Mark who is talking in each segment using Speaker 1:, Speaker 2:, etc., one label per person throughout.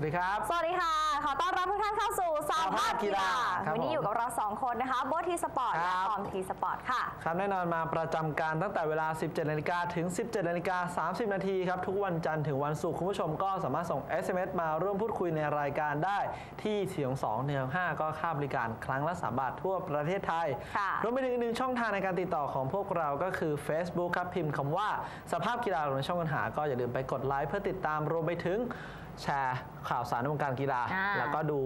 Speaker 1: สวัสดีครับ
Speaker 2: สวัสดีค่ะ ขอต้อนรับทุกท่านเข้าสู่สาวภาพกีฬา
Speaker 1: ครับ
Speaker 2: วันนี้
Speaker 1: ผม
Speaker 2: อยู่กับเราสองคนนะคะโบททีสปอร์ต
Speaker 1: ค
Speaker 2: และ
Speaker 1: รับ
Speaker 2: ออมทีสปอร์ตค่ะ
Speaker 1: ครับแน่นอนมาประจำการตั้งแต่เวลา 17นาฬิกาถึง 17นาฬิกา30 นาทีครับ ทุกวันจันทร์ถึงวันศุกร์คุณผู้ชมก็สามารถส่ง SMS มาร่วมพูดคุยในรายการได้ที่เสียง2เนียง5ก็ค่าบริการครั้งละ 3 บาททั่วประเทศไทย
Speaker 2: ค่ะ
Speaker 1: รวมไปถึงอีกหนึ่งช่องทางในการติดต่อของพวกเราก็คือ Facebook ครับพิมพ์คำว่าสภาพกีฬาลงในช่องค้นหา ก็อย่าลืมไปกดไลค์เพื่อติดตามรวมไปถึงแชร์ข่าวสารในวงการกีฬา
Speaker 2: อ่า
Speaker 1: แล้วก็ดู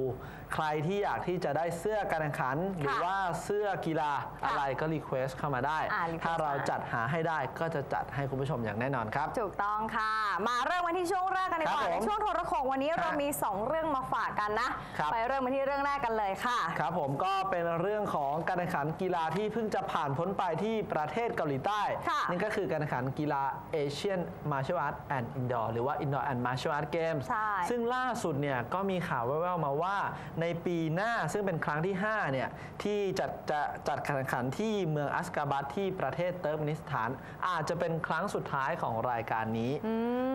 Speaker 1: ใครที่อยากที่จะได้เสื้อการแข่งขัน หรือว่าเสื้อกีฬาอะไรก็รีเควสเข้ามาได้
Speaker 2: อ่า request
Speaker 1: ถ้าเรา
Speaker 2: มา
Speaker 1: จัดหาให้ได้ก็จะจัดให้คุณผู้ชมอย่างแน่นอนครับ
Speaker 2: ถูกต้องค่ะ มาเริ่มกันที่ช่วงแรกกันดีก
Speaker 1: ครั
Speaker 2: ว่า
Speaker 1: บผม
Speaker 2: ในช่วงโทรโขงวันนี้เรา
Speaker 1: ฮะ
Speaker 2: มี 2 เรื่องมาฝากกันนะ
Speaker 1: ครับ
Speaker 2: ไปเริ่มกันที่เรื่องแรกกันเลยค่ะ
Speaker 1: ครับผมก็เป็นเรื่องของการแข่งขันกีฬาที่เพิ่งจะผ่านพ้นไปที่ประเทศเกาหลีใต้
Speaker 2: ค่ะ
Speaker 1: นี่ก็คือการแข่งขันกีฬา Asian Martial Arts and Indoor หรือว่า Indoor and Martial Arts Games
Speaker 2: ใช่
Speaker 1: ซึ่งล่าสุดเนี่ยก็มีข่าวแว่วๆมาว่าในปีหน้าซึ่งเป็นครั้งที่5เนี่ยที่จัดจะจัดการแข่งขันที่เมืองอัสกาบัตที่ประเทศเติร์กมินิสถาน อาจจะเป็นครั้งสุดท้ายของรายการนี้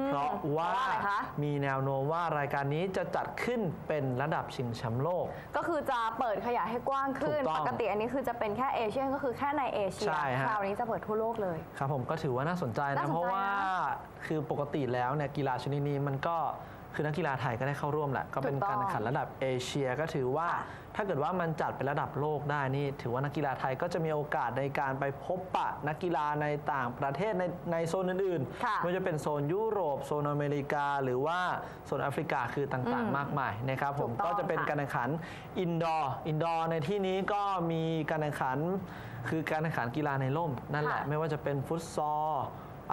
Speaker 1: เพราะว่า
Speaker 2: เพราะอะไรคะ
Speaker 1: มีแนวโน้มว่ารายการนี้จะจัดขึ้นเป็นระดับชิงแชมป์โลก
Speaker 2: ก็คือจะเปิดขยายให้กว้างขึ้น
Speaker 1: ถูกต้อง
Speaker 2: ปกติอันนี้คือจะเป็นแค่เอเชียก็คือแค่ในเอเชีย
Speaker 1: ใช่ฮะ
Speaker 2: คราวนี้จะเปิดทั่วโลกเลย
Speaker 1: ครับผมก็ถือว่าน่าสนใจ
Speaker 2: น่า
Speaker 1: นะ
Speaker 2: สนใจ
Speaker 1: เพราะว่า
Speaker 2: นะ
Speaker 1: คือปกติแล้วเนี่ยกีฬาชนิดนี้มันก็ คือนักกีฬาไทยก็ได้เข้าร่วมแหละ ก็เป็น
Speaker 2: ถูกต้อง
Speaker 1: การแข่งขันระดับเอเชียก็ถือว่า
Speaker 2: ค่ะ
Speaker 1: ถ้าเกิดว่ามันจัดเป็นระดับโลกได้นี่ ถือว่านักกีฬาไทยก็จะมีโอกาสในการไปพบปะนักกีฬาในต่างประเทศในในโซนอื่น
Speaker 2: ค่ะ
Speaker 1: ๆไม่ว่าจะเป็นโซนยุโรปโซนอเมริกา หรือว่าโซนแอฟริกาคือต่าง
Speaker 2: อืม
Speaker 1: ๆมากมายนะครับผม
Speaker 2: ถูกต้อง
Speaker 1: ก็จะเป็น
Speaker 2: ค่ะ
Speaker 1: การแข่งขันอินดอร์อินดอร์ในที่นี้ก็มีการแข่งขัน คือการแข่งขันกีฬาในร่มนั่นแหละ
Speaker 2: ค่ะ
Speaker 1: ไม่ว่าจะเป็นฟุตซอล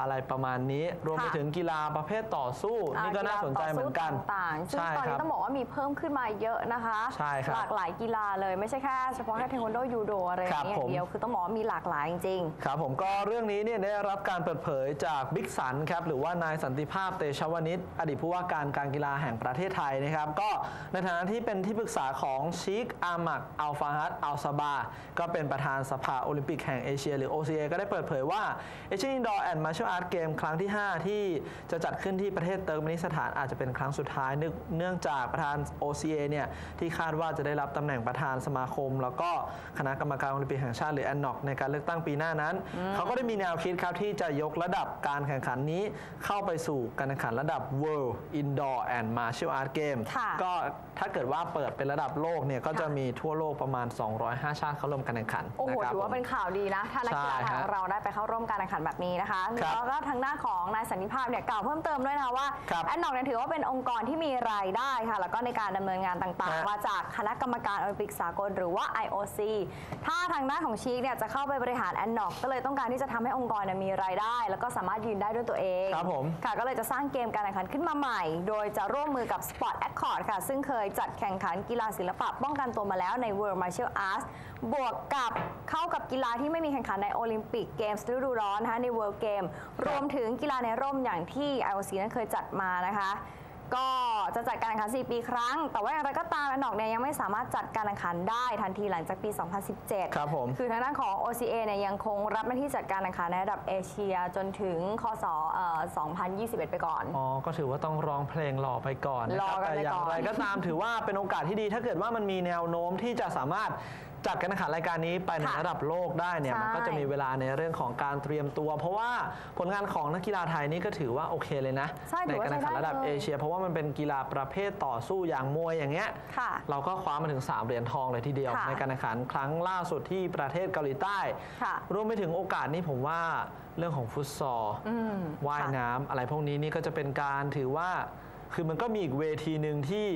Speaker 1: อะไรประมาณนี้ รวมไป
Speaker 2: ค่ะ
Speaker 1: ถึงกีฬาประเภทต่อสู้
Speaker 2: อ่
Speaker 1: นี่ก็น่าสนใจเหมือนกัน
Speaker 2: ฬาต่อสู้ต่างๆซึ่ง
Speaker 1: ใช่
Speaker 2: ตอน
Speaker 1: ครั
Speaker 2: นี้
Speaker 1: บ
Speaker 2: ต้องบอกว่ามีเพิ่มขึ้นมาเยอะนะคะ
Speaker 1: ใช่ครับ
Speaker 2: หลากหลายกีฬาเลยไม่ใช่แค่เฉพาะแค่เทควันโดยูโดอะไรอย่างเงี้ย
Speaker 1: ครับ
Speaker 2: อย่างเดียวคือต้องบอกว่ามีหลากหลายจริง
Speaker 1: ครับผมก็เรื่องนี้เนี่ยได้รับการเปิดเผยจากบิ๊กสันครับหรือว่านายสันติภาพเตชวนิชอดีตผู้ว่าการการกีฬาแห่งประเทศไทยนะครับก็ในฐานะที่เป็นที่ปรึกษาของชิคอามักอัลฟาฮัดอัลซาบาก็เป็นประธานสภาโอลิมปิกแห่งเอเชีย หรือ OCA ก็ได้เปิดเผยว่า Asian Indoor and Martial Arts Game ครั้งที่ 5 ที่จะจัดขึ้นที่ประเทศเติร์กมินิสถานอาจจะเป็นครั้งสุดท้ายเนื่องเนื่องจากประธาน OCA เนี่ยที่คาดว่าจะได้รับตำแหน่งประธานสมาคม แล้วก็คณะกรรมการโอลิมปิกแห่งชาติหรือ ANOC ในการเลือกตั้งปีหน้านั้น เขาก็ได้มีแนวคิดครับที่จะยกระดับการแข่งขันนี้เข้าไปสู่การแข่งขันระดับ World Indoor and Martial Arts Game
Speaker 2: ค่ะ
Speaker 1: ก็ถ้าเกิดว่าเปิดเป็นระดับโลกเนี่ยก็จะ
Speaker 2: ค่ะ
Speaker 1: มีทั่วโลกประมาณ 205 ชาติเข้าร่วมการแข่งขัน
Speaker 2: ๆโอ้โห
Speaker 1: นะครับ
Speaker 2: ถือว่า
Speaker 1: ผม
Speaker 2: เป็นข่าวดีนะถ้านักกีฬา
Speaker 1: ใช่
Speaker 2: ไทย
Speaker 1: ฮะ
Speaker 2: ของเราได้ไปเข้าร่วมการแข่งขันแบบนี้นะคะ
Speaker 1: ครับ
Speaker 2: แล้วก็ทางด้านของนายสันติภาพเนี่ยกล่าวเพิ่มเติมด้วยนะคะว่า
Speaker 1: ครับ
Speaker 2: แอนนอกเนี่ยถือว่าเป็นองค์กรที่มีรายได้ค่ะ แล้วก็ในการดำเนินงานต่าง
Speaker 1: ฮะ
Speaker 2: ๆ มาจากคณะกรรมการโอลิมปิกสากลหรือว่า IOC ถ้าทางด้านของชีกเนี่ยจะเข้าไปบริหารแอนนอกก็เลยต้องการที่จะทำให้องค์กรเนี่ยมีรายได้ แล้วก็สามารถยืนได้ด้วยตัวเอง
Speaker 1: ครับผม
Speaker 2: ค่ะก็เลยจะสร้างเกมการแข่งขันขึ้นมาใหม่ โดยจะร่วมมือกับ Sport Accord ค่ะ ซึ่งเคยจัดแข่งขันกีฬาศิลปะป้องกันตัวมาแล้วใน World Martial Arts บวกกับเข้ากับกีฬาที่ไม่มีแข่งขันในโอลิมปิกเกมส์ฤดูร้อนนะคะใน World Game รวมถึงกีฬาในร่มอย่างที่ IOC นั้นเคยจัดมานะคะ ก็จะจัดการแข่งขัน 4 ปีครั้ง แต่ว่าอย่างไรก็ตามแอนนอกเนี่ยยังไม่สามารถจัดการแข่งขันได้ทันทีหลังจากปี 2017
Speaker 1: ครับผม
Speaker 2: คือทางด้านของ OCA เนี่ยยังคงรับหน้าที่จัดการแข่งขันในระดับเอเชียจนถึงคศเอ่อ2021 ไปก่อน
Speaker 1: อ๋อ ก็ถือว่าต้องร้องเพลงรอไปก่อนนะค
Speaker 2: ร
Speaker 1: รั
Speaker 2: อบกัน
Speaker 1: แต่
Speaker 2: ไป
Speaker 1: อย่า
Speaker 2: ก่
Speaker 1: ง
Speaker 2: อน
Speaker 1: ไรก็ตามถือว่าเป็นโอกาสที่ดี ถ้าเกิดว่ามันมีแนวโน้มที่จะสามารถจัดการแข่งขันรายการนี้ไปใน
Speaker 2: ค่ะ
Speaker 1: ระดับโลกได้เนี่ย
Speaker 2: ใช่
Speaker 1: มันก็จะมีเวลาในเรื่องของการเตรียมตัว เพราะว่าผลงานของนักกีฬาไทยนี่ก็ถือว่าโอเคเลยนะ
Speaker 2: ใช่ถือว่า
Speaker 1: การแข่งขัน
Speaker 2: ใช้ได้
Speaker 1: ระดับ
Speaker 2: เลย
Speaker 1: เอเชีย เพราะว่ามันเป็นกีฬาประเภทต่อสู้อย่างมวยอย่างเงี้ย
Speaker 2: ค่ะ
Speaker 1: เราก็คว้ามาถึง 3 เหรียญทองเลยทีเดียว
Speaker 2: ค่ะ
Speaker 1: ในการแข่งขันครั้งล่าสุดที่ประเทศเกาหลีใต้
Speaker 2: ค่ะ
Speaker 1: รวมไปถึงโอกาสนี้ผมว่าเรื่องของฟุตซอล
Speaker 2: อืม
Speaker 1: ว่าย
Speaker 2: ค่ะ
Speaker 1: น้ำอะไรพวกนี้นี่ก็จะเป็นการถือว่า คือมันก็มีอีกเวทีหนึ่งที่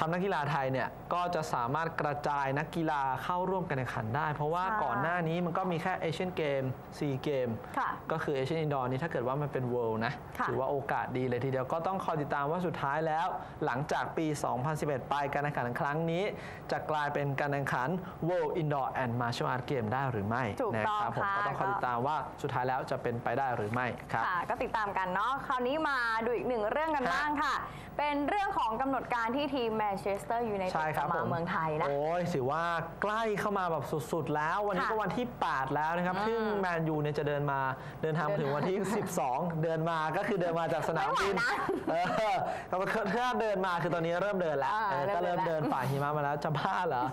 Speaker 1: ทำนักกีฬาไทยเนี่ยก็จะสามารถกระจายนักกีฬาเข้าร่วมการแข่งขันได้ เพราะว่า
Speaker 2: ใช่
Speaker 1: ก่อนหน้านี้มันก็มีแค่เอเชียนเกมซีเกม
Speaker 2: ค่ะ
Speaker 1: ก็คือเอเชียนอินดอร์นี้ถ้าเกิดว่ามันเป็นเวิลด์นะ
Speaker 2: ค่ะ
Speaker 1: ถือว่าโอกาสดีเลยทีเดียวก็ต้องคอยติดตามว่าสุดท้ายแล้ว หลังจากปี 2011 ไปการแข่งขันครั้งนี้ จะกลายเป็นการแข่งขัน World Indoor and Martial Arts Game ได้หรือไม่
Speaker 2: ถูก
Speaker 1: นะ
Speaker 2: ต้อง
Speaker 1: ครับผม
Speaker 2: ค่ะ
Speaker 1: ก็ต้องคอยติดตามว่าสุดท้ายแล้วจะเป็นไปได้หรือไม่ครับ
Speaker 2: ค่ะก็ติดตามกันเนาะคราวนี้มาดูอีกหนึ่งเรื่องกัน
Speaker 1: ฮะ
Speaker 2: บ้างค่ะ เป็นเรื่องของกำหนดการที่ทีมแมนเชสเตอร์ยูไนเต็
Speaker 1: ใช่
Speaker 2: ด
Speaker 1: ครับ
Speaker 2: มา
Speaker 1: ผม
Speaker 2: เมืองไทยนะ
Speaker 1: โอ้ยถือว่าใกล้เข้ามาแบบสุดๆ แล้ว วันนี้
Speaker 2: ค่ะ
Speaker 1: ก็วันที่ 8 แล้วนะครับ
Speaker 2: อืม
Speaker 1: ซึ่งแมนยูเนี่ยจะเดินมาเดินทางมาถึงวันที่ 12 เดินมาก็คือเดินมาจากสนามบิน
Speaker 2: ไม่ไหวนะ
Speaker 1: เออก็ถ้าเดินมาคือตอนนี้เริ่มเดินแล้ว
Speaker 2: อ่า
Speaker 1: เออก็
Speaker 2: เริ่
Speaker 1: เริ่
Speaker 2: ม
Speaker 1: ม
Speaker 2: เดิ
Speaker 1: เดิ
Speaker 2: น
Speaker 1: น
Speaker 2: แล้ว
Speaker 1: ฝ่าหิมะมาแล้วจะบ้าเหรอ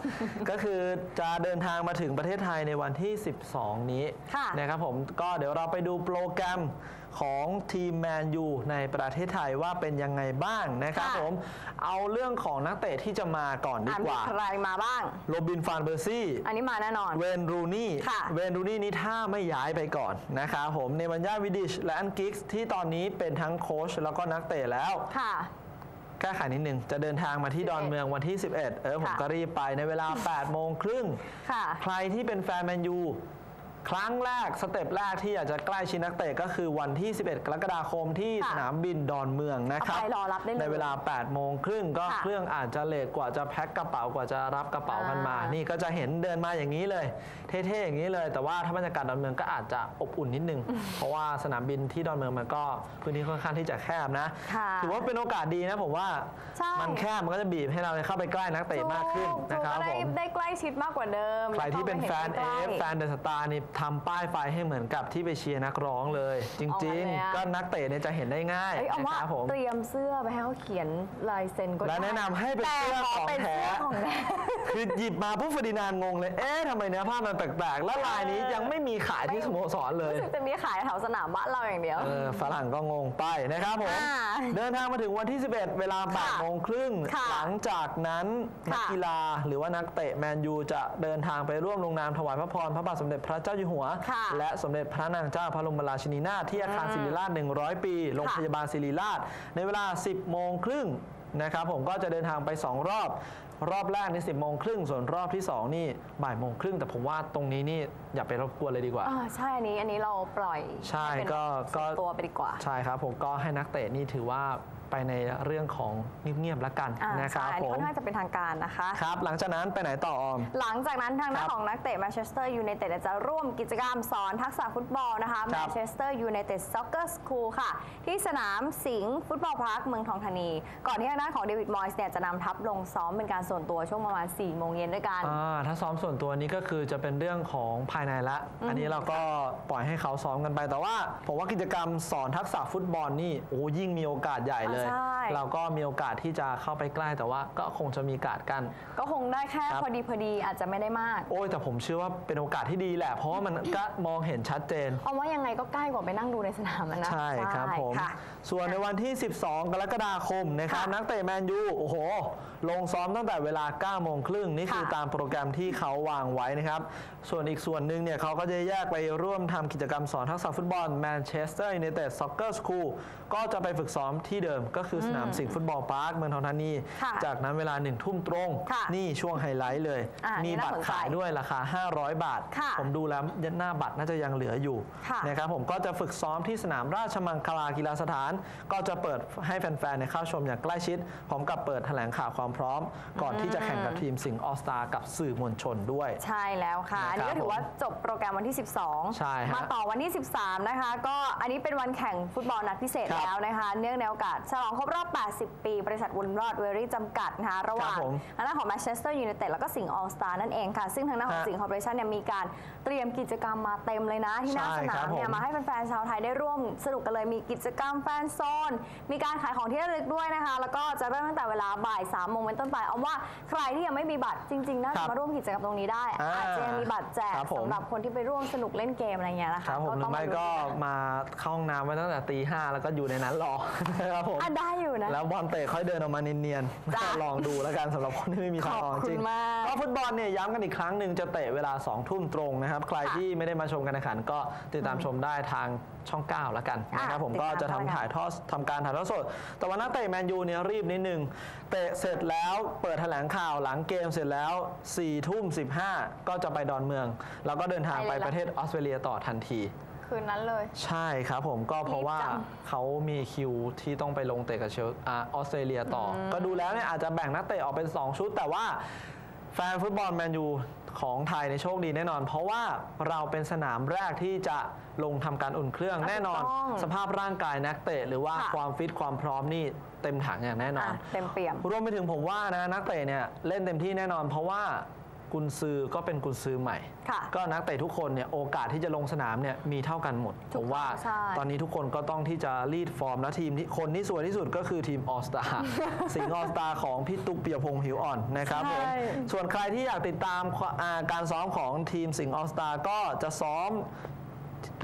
Speaker 1: ก็คือจะเดินทางมาถึงประเทศไทยในวันที่ 12 นี้
Speaker 2: ค่ะ
Speaker 1: นะครับผมก็เดี๋ยวเราไปดูโปรแกรม ของทีมแมนยูในประเทศไทยว่าเป็นยังไงบ้างนะครับ
Speaker 2: ค่ะ
Speaker 1: ผม เอาเรื่องของนักเตะที่จะมาก่อนดี
Speaker 2: อ่าน
Speaker 1: ก
Speaker 2: มี
Speaker 1: ว่า
Speaker 2: ใครมาบ้าง
Speaker 1: โรบินฟานเบอร์ซี่
Speaker 2: อันนี้มาแน่นอน
Speaker 1: เวนรูนี่
Speaker 2: ค่ะ
Speaker 1: เวนรูนี่นี่ถ้าไม่ย้ายไปก่อนนะครับผม เนมันยาวิดิชและอันกิกส์ที่ตอนนี้เป็นทั้งโค้ชแล้วก็นักเตะแล้ว
Speaker 2: ค่ะ
Speaker 1: แก้ไขนิดนึง จะเดินทางมาที่
Speaker 2: 11
Speaker 1: ดอนเมืองวันที่ 11 เออผม
Speaker 2: ค่ะ
Speaker 1: ก็รีบไปในเวลา 8 โมงครึ่ง
Speaker 2: ค่ะ
Speaker 1: ใครที่เป็นแฟนแมนยู ครั้งแรกสเต็ปแรกที่อยากจะใกล้ชิดนักเตะก็คือวันที่ 11 กรกฎาคมที่
Speaker 2: ค่ะ
Speaker 1: สนามบินดอนเมืองนะครับ
Speaker 2: เอาไปรอรับได้เลย
Speaker 1: ในเวลา 8 โมงครึ่งก็
Speaker 2: ค่ะ
Speaker 1: เครื่องอาจจะเลทกว่าจะแพ็คกระเป๋ากว่าจะรับกระเป๋ากันมา
Speaker 2: อ่านี่
Speaker 1: นี่ก็จะเห็นเดินมาอย่างนี้เลย เท่ๆอย่างนี้เลย แต่ว่าถ้าบรรยากาศดอนเมืองก็อาจจะอบอุ่นนิดนึง เพราะว่าสนามบินที่ดอนเมืองมันก็พื้นที่ค่อนข้างที่จะแคบนะ
Speaker 2: ค่ะ
Speaker 1: ถือว่าเป็นโอกาสดีนะผมว่า
Speaker 2: ใช่
Speaker 1: มันแคบมันก็จะบีบให้เราเข้าไปใกล้นักเตะมากขึ้น
Speaker 2: ถูก
Speaker 1: นะครับ
Speaker 2: ถูกก็ได้
Speaker 1: ผม
Speaker 2: ได้ใกล้ชิดมากกว่าเดิม
Speaker 1: ใครที่เป็นแฟน
Speaker 2: ใก
Speaker 1: เอ
Speaker 2: ล้
Speaker 1: ฟ
Speaker 2: ๆ
Speaker 1: แฟนเดอะสตาร์นี่ทำป้ายไฟให้เหมือนกับที่ไปเชียร์นักร้องเลยจ
Speaker 2: เอางั้
Speaker 1: ริ
Speaker 2: น
Speaker 1: ง
Speaker 2: เลยอะ
Speaker 1: ๆ ก็นักเตะเนี่ยจะเห็นได้ง่าย
Speaker 2: เอ้ยเอา
Speaker 1: นะ
Speaker 2: ว่า
Speaker 1: ครับผม
Speaker 2: เตรียมเสื้อไปให้เขาเขียนลายเซ็นก็ได้
Speaker 1: และแนะนำให้เป็น
Speaker 2: แต่
Speaker 1: เสื้อ
Speaker 2: ข
Speaker 1: ของ
Speaker 2: เป็น
Speaker 1: แท้
Speaker 2: เสื้อของแท้
Speaker 1: คือหยิบมาปุ๊บฟอร์ดินานด์งงเลย เอ๊ะทำไมเนื้อผ้ามันแปลกๆ แล้วลายนี้ยังไม่มีขายที่สโมสรเลย
Speaker 2: รู้สึกจะมีขายแถวสนามบ้านเราอย่างเดียว
Speaker 1: เออฝรั่งก็งงไปนะครับผม
Speaker 2: อ่า
Speaker 1: เดินทางมาถึงวันที่ 11 เวลา
Speaker 2: ค่ะ
Speaker 1: 8โมงครึ่ง
Speaker 2: ค่ะ
Speaker 1: หลังจากนั้นนัก
Speaker 2: ค่ะ
Speaker 1: กีฬาหรือว่านักเตะแมนยูจะเดินทางไปร่วมลงนามถวายพระพรพระบาทสมเด็จพระเจ้าอยู่หัว
Speaker 2: ค่ะ
Speaker 1: และสมเด็จพระนางเจ้าพระบรมราชินีนาถที่อาคารศิริราช 100 ปี โรงพยาบาลศิริราช ในเวลา 10 โมงครึ่งนะครับผมก็จะเดินทางไป 2 รอบ รอบแรกใน10โมงครึ่งส่วนรอบที่ 2 นี่บ่ายโมงครึ่งแต่ผมว่าตรงนี้นี่อย่าไปรบกวนเลยดีกว่า
Speaker 2: อ่าใช่อันนี้อันนี้เราปล่อย
Speaker 1: ใช่
Speaker 2: ห้เป็น
Speaker 1: ก็ก็
Speaker 2: ส่วนตัวไปดีกว่า
Speaker 1: ใช่ครับผมก็ให้นักเตะนี่ถือว่า ไปในเรื่องของเงียบๆละกัน
Speaker 2: อ่า
Speaker 1: นะครับ
Speaker 2: ใช่อัน
Speaker 1: ผ
Speaker 2: นี้ค่
Speaker 1: ม
Speaker 2: อนข้างจะเป็นทางการนะคะ
Speaker 1: ครับ หลังจากนั้นไปไหนต่อออม
Speaker 2: หลังจากนั้นทางด้า
Speaker 1: ครั
Speaker 2: น
Speaker 1: บ
Speaker 2: ของนักเตะแมนเชสเตอร์ยูไนเต็ดจะร่วมกิจกรรมสอนทักษะฟุตบอลนะคะ
Speaker 1: ค
Speaker 2: แม
Speaker 1: รับ
Speaker 2: นเชสเตอร์ยูไนเต็ดซ็อกเกอร์สคูลค่ะ ที่สนามสิงห์ฟุตบอลพาร์คเมืองทองธานี ก่อนที่ทางด้านของเดวิดมอยส์เนี่ยจะนำทัพลงซ้อมเป็นการส่วนตัวช่วงประมาณ4โมงเย็นด้วยกัน
Speaker 1: อ่าถ้าซ้อมส่วนตัวนี้ก็คือจะเป็นเรื่องของภายในละ อันนี้เราก็ปล่อยให้เขาซ้อมกันไป แต่ว่าผมว่ากิจกรรมสอนทักษะฟุตบอลนี่โอ้ยิ่งมีโอกาสใหญ่เลย
Speaker 2: อ่าใช่
Speaker 1: เราก็มีโอกาสที่จะเข้าไปใกล้แต่ว่าก็คงจะมีการดกัน
Speaker 2: ก็คงได้แค่
Speaker 1: ครับ
Speaker 2: พอดีพอดีอาจจะไม่ได้มาก
Speaker 1: โอ้ยแต่ผมเชื่อว่าเป็นโอกาสที่ดีแหละ เพราะว่ามันก็มองเห็นชัดเจน
Speaker 2: เอาว่ายังไงก็ใกล้กว่าไปนั่งดูในสนามอะนะ
Speaker 1: ใช่ครับผม
Speaker 2: ค่ะ
Speaker 1: ส่วนในวันที่ 12 กรกฎาคมนะครับ
Speaker 2: ค่ะ
Speaker 1: นักเตะแมนยู โอ้โห ลงซ้อมตั้งแต่เวลา 9 โมงครึ่ง นี่คือ
Speaker 2: ค่ะ
Speaker 1: ตามโปรแกรมที่เขาวางไว้นะครับ ส่วนอีกส่วนหนึ่งเนี่ยเขาก็จะแยกไปร่วมทำกิจกรรมสอนทักษะฟุตบอล Manchester United Soccer School ก็จะไปฝึกซ้อมที่เดิมก็คือสนามสิงห์ฟุตบอลพาร์คเมืองทองธานี
Speaker 2: ค่ะ
Speaker 1: จากนั้นเวลาหนึ่งทุ่มตรง
Speaker 2: ค่ะ
Speaker 1: นี่ช่วงไฮไลท์เลย
Speaker 2: อ่ามี
Speaker 1: มี
Speaker 2: น่า
Speaker 1: บัต
Speaker 2: ส
Speaker 1: ร
Speaker 2: นใจ
Speaker 1: ขายด้วยราคา 500 บาท
Speaker 2: ค่ะ
Speaker 1: ผมดูแล้วหน้าบัตรน่าจะยังเหลืออยู่
Speaker 2: ค่ะ
Speaker 1: นะครับผมก็จะฝึกซ้อมที่สนามราชมังคลากีฬาสถาน ก็จะเปิดให้แฟนๆเนี่ยเข้าชมอย่างใกล้ชิดพร้อมกับเปิดแถลงข่าวความพร้อม ก่อนที่จะแข่งกับทีมสิงห์ออสตากับสื่อมวลชนด้วย
Speaker 2: ใช่แล้วค่ะอันนี้
Speaker 1: นะครับ
Speaker 2: ก็ถือว่าจบโปรแกรมวันที่ 12
Speaker 1: ใช่ฮะ
Speaker 2: มาต่อวันที่ 13 นะคะ ก็อันนี้เป็นวันแข่งฟุตบอลนัดพิเศษ
Speaker 1: ครับ
Speaker 2: แล้วนะคะ เนื่องในโอกาสฉลองครบรอบ80 ปี บริษัทวุนรอดเวอรี่จำกัดนะคะระหว่าง
Speaker 1: ครับผม
Speaker 2: ทางด้านของแมนเชสเตอร์ยูไนเต็ดแล้วก็สิงห์ออลสตานั่นเองค่ะ ซึ่งทางด้านของ
Speaker 1: ฮะ
Speaker 2: สิงห์คอร์ปอเรชั่นเนี่ยมีการเตรียมกิจกรรมมาเต็มเลยนะที่หน้า
Speaker 1: ใช่
Speaker 2: สนา
Speaker 1: ครั
Speaker 2: ม
Speaker 1: บ
Speaker 2: เนี่ย
Speaker 1: ผม
Speaker 2: มาให้แฟนๆชาวไทยได้ร่วมสนุกกันเลยมีกิจกรรมแฟนโซน มีการขายของที่ระลึกด้วยนะคะ แล้วก็จะเริ่มตั้งแต่เวลาบ่าย3โมงเป็นต้นไปเอาว่าใครที่ยังไม่มีบัตรจริงๆน่า
Speaker 1: ครั
Speaker 2: จะ
Speaker 1: บ
Speaker 2: มาร่วมกิจกรรมตรงนี้ได้
Speaker 1: อ่า
Speaker 2: อาจจะยังมีบัตรแจก
Speaker 1: ครับผม
Speaker 2: สำหรับคนที่ไปร่วมสนุกเล่นเกมอะไรเงี้ยนะ
Speaker 1: ค
Speaker 2: คะ
Speaker 1: รับผมหรือ
Speaker 2: ต้อง
Speaker 1: ไม่ก็
Speaker 2: ลุ้นน
Speaker 1: มาเข้าห้องน้ำไว้ตั้งแต่ตีห้าแล้วก็อยู่ในนั้นรอนะครับผม
Speaker 2: อะได้อยู่นะ
Speaker 1: แล้วบอลเตะค่อยเดินออกมาเนียน
Speaker 2: จ้ะ
Speaker 1: ๆลองดูแล้วกันสำหรับคนที่ไม่มีทางออก
Speaker 2: ขอบคุณ
Speaker 1: จริง
Speaker 2: มาก
Speaker 1: ก็ฟุตบอลเนี่ยย้ำกันอีกครั้งหนึ่งจะเตะเวลา2ทุ่มตรงนะครับ ใคร
Speaker 2: ค่ะ
Speaker 1: ที่ไม่ได้มาชมการแข่งขันก็ติดตามชมได้ทางช่อง 9 แล้วกันนะครับ
Speaker 2: อะ
Speaker 1: ผม
Speaker 2: ติด
Speaker 1: ก็
Speaker 2: ตาม
Speaker 1: จะทำ
Speaker 2: ได้ค่ะ
Speaker 1: ถ่ายทอดทำการถ่ายทอดสด แต่วันนักเตะแมนยูเนี่ยรีบนิดนึงเตะเสร็จแล้วเปิดแถลงข่าวหลังเกมเสร็จแล้ว4ทุ่ม15ก็จะไปดอนเมือง แล้วก็เดินทางไปประเทศออสเตรเลียต่อทันที
Speaker 2: คืนนั้นเลย
Speaker 1: ใช่ครับผมก็เพราะว่า
Speaker 2: รีบจัง
Speaker 1: เขามีคิวที่ต้องไปลงเตะกับเชลอาออสเตรเลียต่ออก็ดูแล้วเนี่ยอาจจะแบ่งนักเตะออกเป็น 2 ชุด แต่ว่าแฟนฟุตบอลแมนยูของไทยในยโชคดีแน่นอน เพราะว่าเราเป็นสนามแรกที่จะลงทำการอุ่นเครื่อง
Speaker 2: อะ
Speaker 1: แน่นอน
Speaker 2: ถูกต้อง
Speaker 1: สภาพร่างกายนักเตะหรือว่า
Speaker 2: ค่ะ
Speaker 1: ความฟิตความพร้อมนี่เต็มถังอย่างแน่นอน
Speaker 2: อะเต็มเปี่ยม
Speaker 1: รวมไปถึงผมว่านะนักเตะเนี่ยเล่นเต็มที่แน่นอน เพราะว่า กุนซือก็เป็นกุนซือใหม่
Speaker 2: ค่ะ
Speaker 1: ก็นักเตะทุกคนเนี่ยโอกาสที่จะลงสนามเนี่ยมีเท่ากันหมด
Speaker 2: ถู
Speaker 1: ผ
Speaker 2: ก
Speaker 1: มว่า
Speaker 2: ใช่
Speaker 1: ตอนนี้ทุกคนก็ต้องที่จะรีดฟอร์มและทีมที่คนที่สวยที่สุดก็คือทีมออสตา สิงห์ออสตาของพี่ตุ๊กเปียพงษ์หิวอ่อนนะครับผม
Speaker 2: ใช่
Speaker 1: ส่วนใครที่อยากติดตามอ่าการซ้อมของทีมสิงห์ออสตาก็จะซ้อม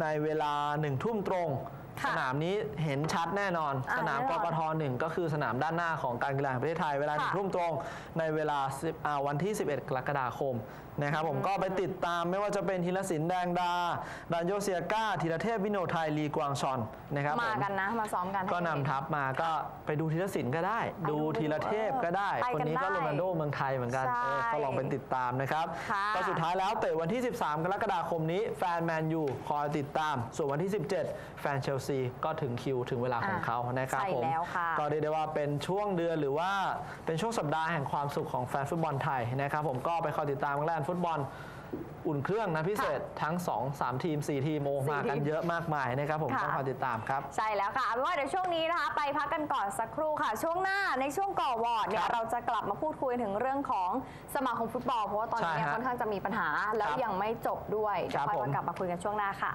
Speaker 1: ในเวลาหนึ่งทุ่มตรง
Speaker 2: ค่ะ
Speaker 1: สนามนี้เห็นชัดแน่นอน
Speaker 2: อ่า
Speaker 1: สนาม
Speaker 2: แน่
Speaker 1: ก
Speaker 2: นอน
Speaker 1: กทหนึ่งก็คือสนามด้านหน้าของการกีฬาแห่งประเทศไทยเวลาหนึ่ง
Speaker 2: ค่ะ
Speaker 1: ทุ่มตรง ในเวลา10อ่าวันที่ 11 กรกฎาคมนะครับผมก็ไปติดตามไม่ว่าจะเป็นธีรศิลป์แดงดาดานโยเซียก้าธีรเทพวิโนไทยลีกวางชอนนะครับ
Speaker 2: มา
Speaker 1: ผม
Speaker 2: กันนะมาซ้อมกัน
Speaker 1: ก็นำทัพมาก็ไปดูธีรศิลป์ก็ได้
Speaker 2: ไปดู
Speaker 1: ดูธีรเทพก็ได้
Speaker 2: ไป
Speaker 1: คน
Speaker 2: กัน
Speaker 1: นี้ก็
Speaker 2: ได้
Speaker 1: โรนัลโดเมืองไทยเหมือนกัน
Speaker 2: ใช่
Speaker 1: เออก็ลองไปติดตามนะครับ
Speaker 2: ค่ะ
Speaker 1: ก็สุดท้ายแล้วเตะวันที่ 13 กรกฎาคมนี้แฟนแมนยูคอยติดตาม ส่วนวันที่ 17 แฟนเชลซีก็ถึงคิวถึงเวลาของ
Speaker 2: อะ
Speaker 1: เขานะครับ
Speaker 2: ใช่
Speaker 1: ผม
Speaker 2: แล้วค่ะ
Speaker 1: ก็เรียกได้ว่าเป็นช่วงเดือนหรือว่าเป็นช่วงสัปดาห์แห่งความสุขของแฟนฟุตบอลไทยนะครับผมก็ไปคอยติดตามกันแล้วกันฟุตบอลอุ่นเครื่องนะพิเศษทั้ง 2 3 ทีม 4 ทีมโอ
Speaker 2: สี่
Speaker 1: มากัน
Speaker 2: ทีม
Speaker 1: เยอะมากมายนะครับผม
Speaker 2: ค่ะ
Speaker 1: ต้องคอยติดตามครับ
Speaker 2: ใช่แล้วค่ะเอาเป็นว่าเดี๋ยวช่วงนี้นะคะ ไปพักกันก่อนสักครู่ค่ะ ช่วงหน้าในช่วงก่อวอร์ดเนี่
Speaker 1: ค
Speaker 2: ย
Speaker 1: รับ
Speaker 2: เราจะกลับมาพูดคุยถึงเรื่องของสมาคมฟุตบอลเพราะว่าตอนนี้
Speaker 1: ใช่
Speaker 2: เนี่ย
Speaker 1: ฮะ
Speaker 2: ค่อนข้างจะมีปัญหาแล้ว
Speaker 1: ครับ
Speaker 2: ยังไม่จบด้วยเดี๋ยว
Speaker 1: ครับ
Speaker 2: ค่อย
Speaker 1: ผม
Speaker 2: มากลับมาคุยกันช่วงหน้าค่ะ